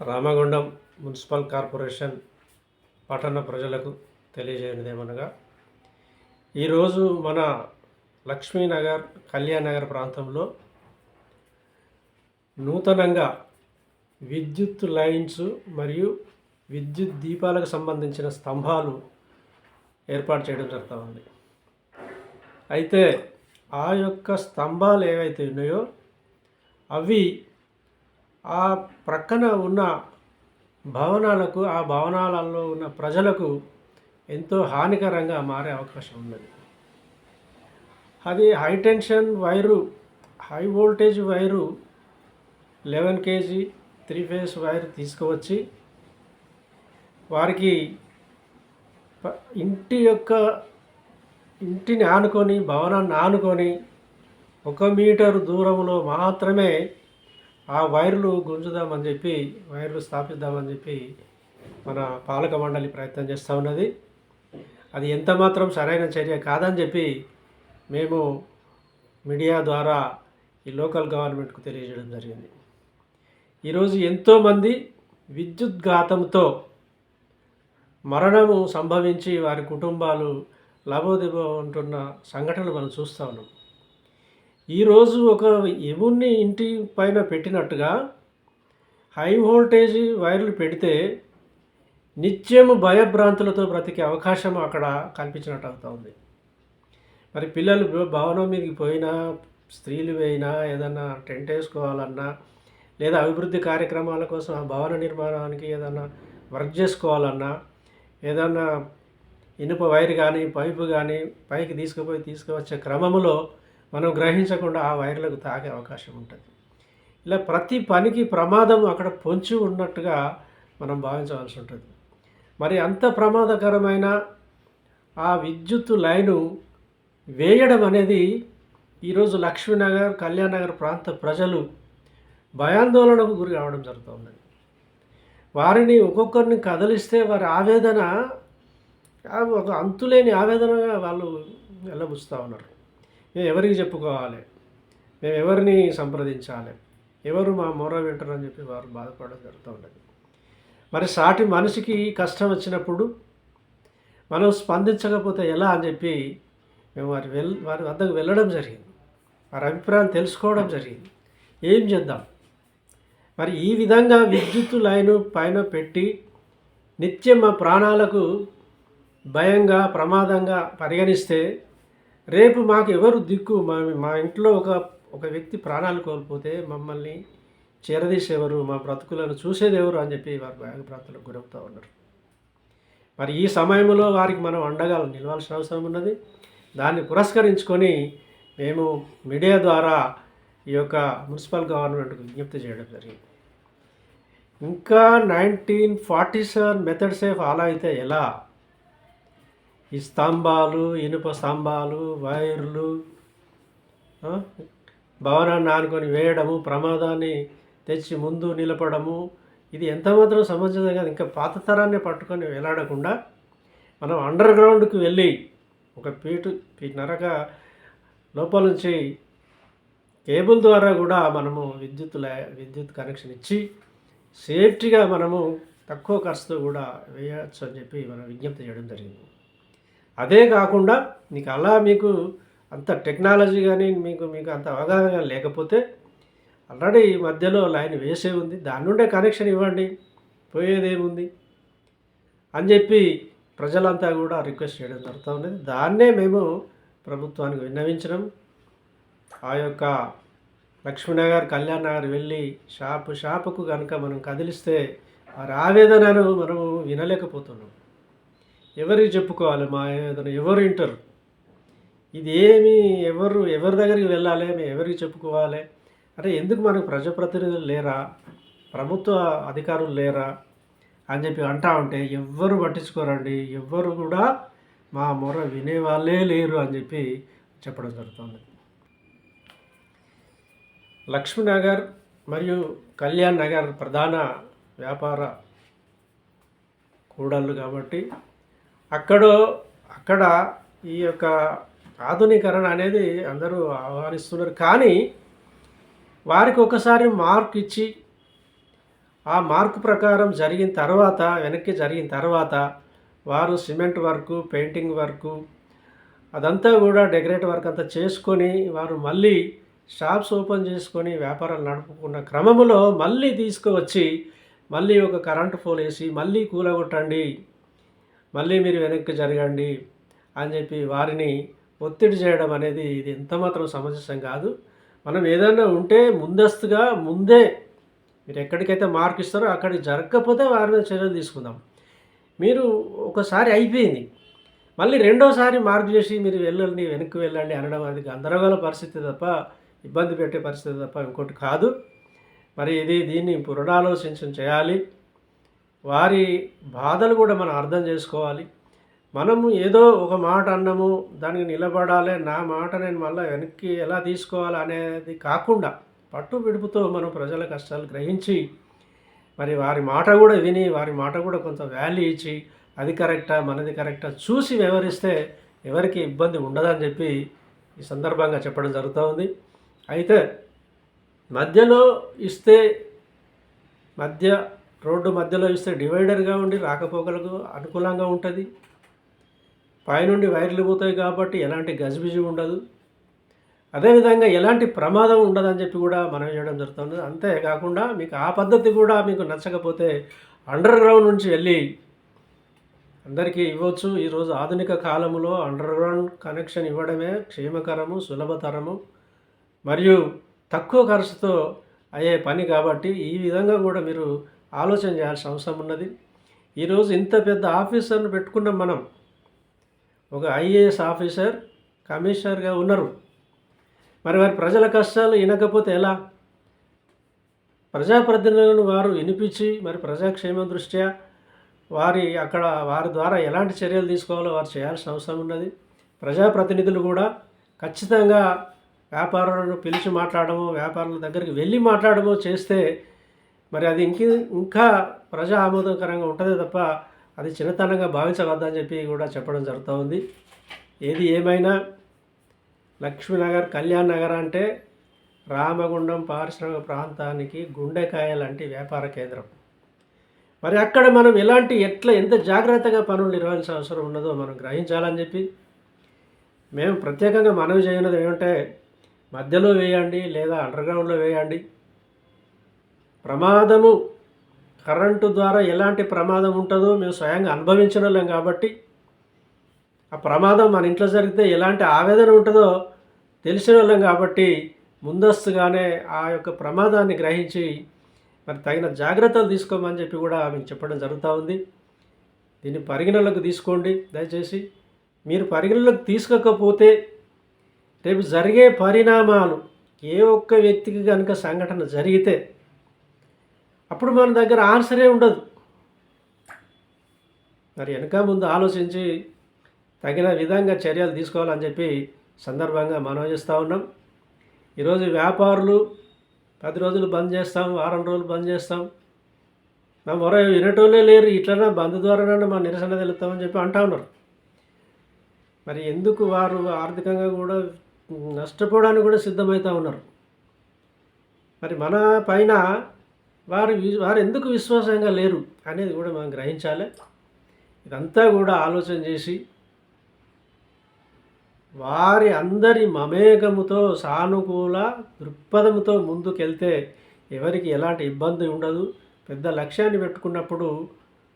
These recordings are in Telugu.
రామగుండం మున్సిపల్ కార్పొరేషన్ పట్టణ ప్రజలకు తెలియజేయనిదేమనగా ఈరోజు మన లక్ష్మీనగర్ కళ్యాణ్ నగర్ ప్రాంతంలో నూతనంగా విద్యుత్ లైన్స్ మరియు విద్యుత్ దీపాలకు సంబంధించిన స్తంభాలు ఏర్పాటు చేయడం జరుగుతూ ఉంది అయితే ఆ యొక్క స్తంభాలు ఏవైతే ఉన్నాయో అవి ఆ ప్రక్కన ఉన్న భవనాలకు ఆ భవనాలలో ఉన్న ప్రజలకు ఎంతో హానికరంగా మారే అవకాశం ఉన్నది. అది high tension wire high voltage wire eleven KG three phase wire తీసుకువచ్చి వారికి ప- ఇంటి యొక్క ఇంటిని ఆనుకొని భవనాన్ని ఆనుకొని ఒక మీటర్ దూరంలో మాత్రమే ఆ వైర్లు గుంజుదామని చెప్పి వైర్లు స్థాపిద్దామని చెప్పి మన పాలక మండలి ప్రయత్నం చేస్తూ ఉన్నది. అది ఎంత మాత్రం సరైన చర్య కాదని చెప్పి మేము మీడియా ద్వారా ఈ లోకల్ గవర్నమెంట్కు తెలియజేయడం జరిగింది. ఈరోజు ఎంతోమంది విద్యుత్ ఘాతంతో మరణము సంభవించి వారి కుటుంబాలు లాభోదిభో ఉంటున్న సంఘటనలు మనం చూస్తూ ఉన్నాం. ఈరోజు ఒక ఎముని ఇంటి పైన పెట్టినట్టుగా హై వోల్టేజ్ వైర్లు పెడితే నిత్యము భయభ్రాంతులతో బ్రతికే అవకాశం అక్కడ కల్పించినట్టు అవుతుంది ఉంది. మరి పిల్లలు భవనం మీదకి పోయినా స్త్రీలు పోయినా ఏదన్నా టెంట్ వేసుకోవాలన్నా లేదా అభివృద్ధి కార్యక్రమాల కోసం ఆ భవన నిర్మాణానికి ఏదన్నా వర్క్ చేసుకోవాలన్నా ఏదన్నా ఇనుప వైర్ కానీ పైపు కానీ పైకి తీసుకుపోయి తీసుకువచ్చే క్రమంలో మనం గ్రహించకుండా ఆ వైర్లకు తాగే అవకాశం ఉంటుంది. ఇలా ప్రతి పనికి ప్రమాదం అక్కడ పొంచి ఉన్నట్టుగా మనం భావించవలసి ఉంటుంది. మరి అంత ప్రమాదకరమైన ఆ విద్యుత్ లైను వేయడం అనేది ఈరోజు లక్ష్మీనగర్ కళ్యాణ్ నగర్ ప్రాంత ప్రజలు భయాందోళనకు గురి కావడం జరుగుతుంది వారిని ఒక్కొక్కరిని కదిలిస్తే వారి ఆవేదన ఒక అంతులేని ఆవేదనగా వాళ్ళు వెళ్ళబుస్తూ ఉన్నారు. మేము ఎవరికి చెప్పుకోవాలి? మేము ఎవరిని సంప్రదించాలి? ఎవరు మా మొర వింటారని చెప్పి వారు బాధపడడం జరుగుతూ ఉండదు మరి సాటి మనిషికి కష్టం వచ్చినప్పుడు మనం స్పందించకపోతే ఎలా అని చెప్పి మేము వారి వెల్ వారి వద్దకు వెళ్ళడం జరిగింది. వారి అభిప్రాయం తెలుసుకోవడం జరిగింది. ఏం చేద్దాం? మరి ఈ విధంగా విద్యుత్ లైను పైన పెట్టి నిత్యం మా ప్రాణాలకు భయంగా ప్రమాదంగా పరిగణిస్తే రేపు మాకు ఎవరు దిక్కు మా మా ఇంట్లో ఒక ఒక వ్యక్తి ప్రాణాలు కోల్పోతే మమ్మల్ని చేరదీసేవారు మా బ్రతుకులను చూసేదెవరు అని చెప్పి వారు భయభ్రాంతులకు గురవుతూ ఉన్నారు. మరి ఈ సమయంలో వారికి మనం అండగా నిలవాల్సిన అవసరం ఉన్నది. దాన్ని పురస్కరించుకొని మేము మీడియా ద్వారా ఈ యొక్క మున్సిపల్ గవర్నమెంట్కు విజ్ఞప్తి చేయడం జరిగింది. ఇంకా nineteen forty seven methods follow అయితే ఎలా? ఈ స్తంభాలు ఇనుప స్తంభాలు వైర్లు భవనాన్ని ఆనుకొని వేయడము ప్రమాదాన్ని తెచ్చి ముందు నిలపడము. ఇది ఎంత మాత్రం సమంజసం కాదు. ఇంకా పాత తరాన్ని పట్టుకొని వేలాడకుండా మనం అండర్ గ్రౌండ్కి వెళ్ళి ఒక పీటు నరక లోపల నుంచి కేబుల్ ద్వారా కూడా మనము విద్యుత్ లై- విద్యుత్ కనెక్షన్ ఇచ్చి సేఫ్టీగా మనము తక్కువ ఖర్చుతో కూడా వేయచ్చు అని చెప్పి మనం విజ్ఞప్తి చేయడం జరిగింది. అదే కాకుండా నీకు అలా మీకు అంత టెక్నాలజీ కానీ మీకు మీకు అంత అవగాహన లేకపోతే ఆల్రెడీ ఈ మధ్యలో లైన్ వేసే ఉంది. దాని నుండే కనెక్షన్ ఇవ్వండి. పోయేదేముంది? అని చెప్పి ప్రజలంతా కూడా రిక్వెస్ట్ చేయడం జరుగుతూ ఉన్నది. దాన్నే మేము ప్రభుత్వానికి విన్నవించడం. ఆ యొక్క లక్ష్మీనగర్ కళ్యాణ్ నగర్ వెళ్ళి షాపు షాపుకు కనుక మనం కదిలిస్తే వారి ఆవేదనను మనము వినలేకపోతున్నాం. ఎవరికి చెప్పుకోవాలి? మా ఏదైనా ఎవరు వింటారు? ఇది ఏమి ఎవరు ఎవరి దగ్గరికి వెళ్ళాలి? మేము ఎవరికి చెప్పుకోవాలి? అంటే ఎందుకు మనకు ప్రజాప్రతినిధులు లేరా? ప్రభుత్వ అధికారులు లేరా? అని చెప్పి అంటా ఉంటే ఎవ్వరు పట్టించుకోరండి. ఎవ్వరు కూడా మా మొర వినేవాళ్ళే లేరు అని చెప్పి చెప్పడం జరుగుతుంది. లక్ష్మీనగర్ మరియు కళ్యాణ్ నగర్ ప్రధాన వ్యాపార కూడళ్ళు కాబట్టి అక్కడ అక్కడ ఈ యొక్క ఆధునీకరణ అనేది అందరూ ఆహ్వానిస్తున్నారు. కానీ వారికి ఒకసారి మార్క్ ఇచ్చి ఆ మార్క్ ప్రకారం జరిగిన తర్వాత వెనక్కి జరిగిన తర్వాత వారు సిమెంట్ వర్కు పెయింటింగ్ వర్కు అదంతా కూడా డెకరేట్ వర్క్ అంతా చేసుకొని వారు మళ్ళీ షాప్స్ ఓపెన్ చేసుకొని వ్యాపారాలు నడుపుకున్న క్రమంలో మళ్ళీ తీసుకువచ్చి మళ్ళీ ఒక కరెంటు పోల్ వేసి మళ్ళీ కూలగొట్టండి. మళ్ళీ మీరు వెనక్కి జరగండి అని చెప్పి వారిని ఒత్తిడి చేయడం అనేది ఇది ఎంతమాత్రం సమంజసం కాదు. మనం ఏదైనా ఉంటే ముందస్తుగా ముందే మీరు ఎక్కడికైతే మార్క్ ఇస్తారో అక్కడికి జరగకపోతే వారి మీద చర్యలు తీసుకుందాం. మీరు ఒకసారి అయిపోయింది. మళ్ళీ రెండోసారి మార్క్ చేసి మీరు వెళ్ళండి వెనక్కి వెళ్ళండి అనడం అది గందరగోళ పరిస్థితి తప్ప ఇబ్బంది పెట్టే పరిస్థితి తప్ప ఇంకోటి కాదు. మరి ఇది దీన్ని పునరాలోచించం చేయాలి. వారి బాధలు కూడా మనం అర్థం చేసుకోవాలి. మనము ఏదో ఒక మాట అన్నము దానికి నిలబడాలి నా మాట నేను మళ్ళీ వెనక్కి ఎలా తీసుకోవాలి అనేది కాకుండా పట్టు విడుపుతో మనం ప్రజల కష్టాలు గ్రహించి మరి వారి మాట కూడా విని వారి మాట కూడా కొంత వాల్యూ ఇచ్చి అది కరెక్టా మనది కరెక్టా చూసి వ్యవహరిస్తే ఎవరికి ఇబ్బంది ఉండదని చెప్పి ఈ సందర్భంగా చెప్పడం జరుగుతూ ఉంది. అయితే మధ్యలో ఇస్తే మధ్య రోడ్డు మధ్యలో ఇస్తే డివైడర్గా ఉండి రాకపోకలకు అనుకూలంగా ఉంటుంది. పైనుండి వైర్లు పోతాయి కాబట్టి ఎలాంటి గజిబిజి ఉండదు. అదేవిధంగా ఎలాంటి ప్రమాదం ఉండదని చెప్పి కూడా మనం చేయడం జరుగుతుంది. అంతేకాకుండా మీకు ఆ పద్ధతి కూడా మీకు నచ్చకపోతే అండర్ గ్రౌండ్ నుంచి వెళ్ళి అందరికీ ఇవ్వచ్చు. ఈరోజు ఆధునిక కాలంలో అండర్ గ్రౌండ్ కనెక్షన్ ఇవ్వడమే క్షేమకరము సులభతరము మరియు తక్కువ ఖర్చుతో అయ్యే పని కాబట్టి ఈ విధంగా కూడా మీరు ఆలోచన చేయాల్సిన అవసరం ఉన్నది. ఈరోజు ఇంత పెద్ద ఆఫీసర్ను పెట్టుకున్నాం మనం ఒక ఐఏఎస్ ఆఫీసర్ కమిషనర్గా ఉన్నారు. మరి వారి ప్రజల కష్టాలు వినకపోతే ఎలా? ప్రజాప్రతినిధులను వారు వినిపించి మరి ప్రజాక్షేమం దృష్ట్యా వారి అక్కడ వారి ద్వారా ఎలాంటి చర్యలు తీసుకోవాలో వారు చేయాల్సిన అవసరం ఉన్నది. ప్రజాప్రతినిధులు కూడా ఖచ్చితంగా వ్యాపారులను పిలిచి మాట్లాడము వ్యాపారుల దగ్గరికి వెళ్ళి మాట్లాడము చేస్తే మరి అది ఇంక ఇంకా ప్రజా ఆమోదకరంగా ఉంటుంది తప్ప అది చిన్నతనంగా భావించవద్దని చెప్పి కూడా చెప్పడం జరుగుతూ ఉంది. ఏది ఏమైనా లక్ష్మీనగర్ కళ్యాణ్ నగర్ అంటే రామగుండం పారిశ్రామిక ప్రాంతానికి గుండెకాయ లాంటి వ్యాపార కేంద్రం. మరి అక్కడ మనం ఎలాంటి ఎట్లా ఎంత జాగ్రత్తగా పనులు నిర్వహించాల్సిన అవసరం ఉన్నదో మనం గ్రహించాలని చెప్పి మేము ప్రత్యేకంగా మనవి చేయనది ఏమంటే మధ్యలో వేయండి లేదా అండర్గ్రౌండ్లో వేయండి. ప్రమాదము కరెంటు ద్వారా ఎలాంటి ప్రమాదం ఉంటుందో మేము స్వయంగా అనుభవించిన వాళ్ళం కాబట్టి ఆ ప్రమాదం మన ఇంట్లో జరిగితే ఎలాంటి ఆవేదన ఉంటుందో తెలిసిన వాళ్ళం కాబట్టి ముందస్తుగానే ఆ యొక్క ప్రమాదాన్ని గ్రహించి మరి తగిన జాగ్రత్తలు తీసుకోమని చెప్పి కూడా మీకు చెప్పడం జరుగుతూ ఉంది. దీన్ని పరిగణలోకి తీసుకోండి. దయచేసి మీరు పరిగణలోకి తీసుకోకపోతే రేపు జరిగే పరిణామాలు ఏ ఒక్క వ్యక్తికి కనుక సంఘటన జరిగితే అప్పుడు మన దగ్గర ఆన్సరే ఉండదు. మరి వెనక ముందు ఆలోచించి తగిన విధంగా చర్యలు తీసుకోవాలని చెప్పి సందర్భంగా మనం చేస్తూ ఉన్నాం. ఈరోజు వ్యాపారులు పది రోజులు బంద్ చేస్తాం వారం రోజులు బంద్ చేస్తాం. మా మరో వినటోళ్ళే లేరు ఇట్లనే బంద్ ద్వారానే మా నిరసన తెలుస్తామని చెప్పి అంటా ఉన్నారు. మరి ఎందుకు వారు ఆర్థికంగా కూడా నష్టపోవడానికి కూడా సిద్ధమవుతూ ఉన్నారు? మరి మన పైన వారు వారు ఎందుకు విశ్వాసంగా లేరు అనేది కూడా మనం గ్రహించాలి. ఇదంతా కూడా ఆలోచన చేసి వారి అందరి మమేకముతో సానుకూల దృక్పథముతో ముందుకెళ్తే ఎవరికి ఎలాంటి ఇబ్బంది ఉండదు. పెద్ద లక్ష్యాన్ని పెట్టుకున్నప్పుడు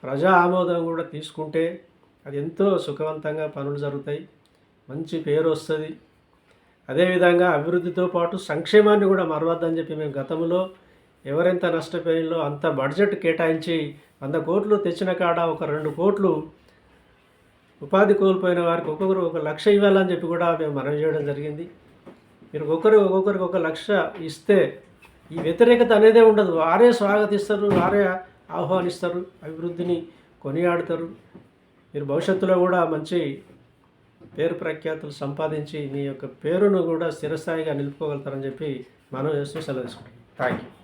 ప్రజా ఆమోదం కూడా తీసుకుంటే అది ఎంతో సుఖవంతంగా పనులు జరుగుతాయి. మంచి పేరు వస్తుంది. అదేవిధంగా అభివృద్ధితో పాటు సంక్షేమాన్ని కూడా మరవద్దని చెప్పి మేము గతంలో ఎవరెంత నష్టపోయిందో అంత బడ్జెట్ కేటాయించి వంద కోట్లు తెచ్చిన కాడ ఒక రెండు కోట్లు ఉపాధి కోల్పోయిన వారికి ఒక్కొక్కరు ఒక లక్ష ఇవ్వాలని చెప్పి కూడా మేము మనవి చేయడం జరిగింది. మీరు ఒక్కొక్కరు ఒక్కొక్కరికి ఒక లక్ష ఇస్తే ఈ వ్యతిరేకత అనేదే ఉండదు. వారే స్వాగతిస్తారు వారే ఆహ్వానిస్తారు అభివృద్ధిని కొనియాడతారు. మీరు భవిష్యత్తులో కూడా మంచి పేరు ప్రఖ్యాతులు సంపాదించి మీ యొక్క పేరును కూడా స్థిరస్థాయిగా నిలుపుకోగలుగుతారని చెప్పి మనం చేస్తూ సెలవు తీసుకుంటాం thank you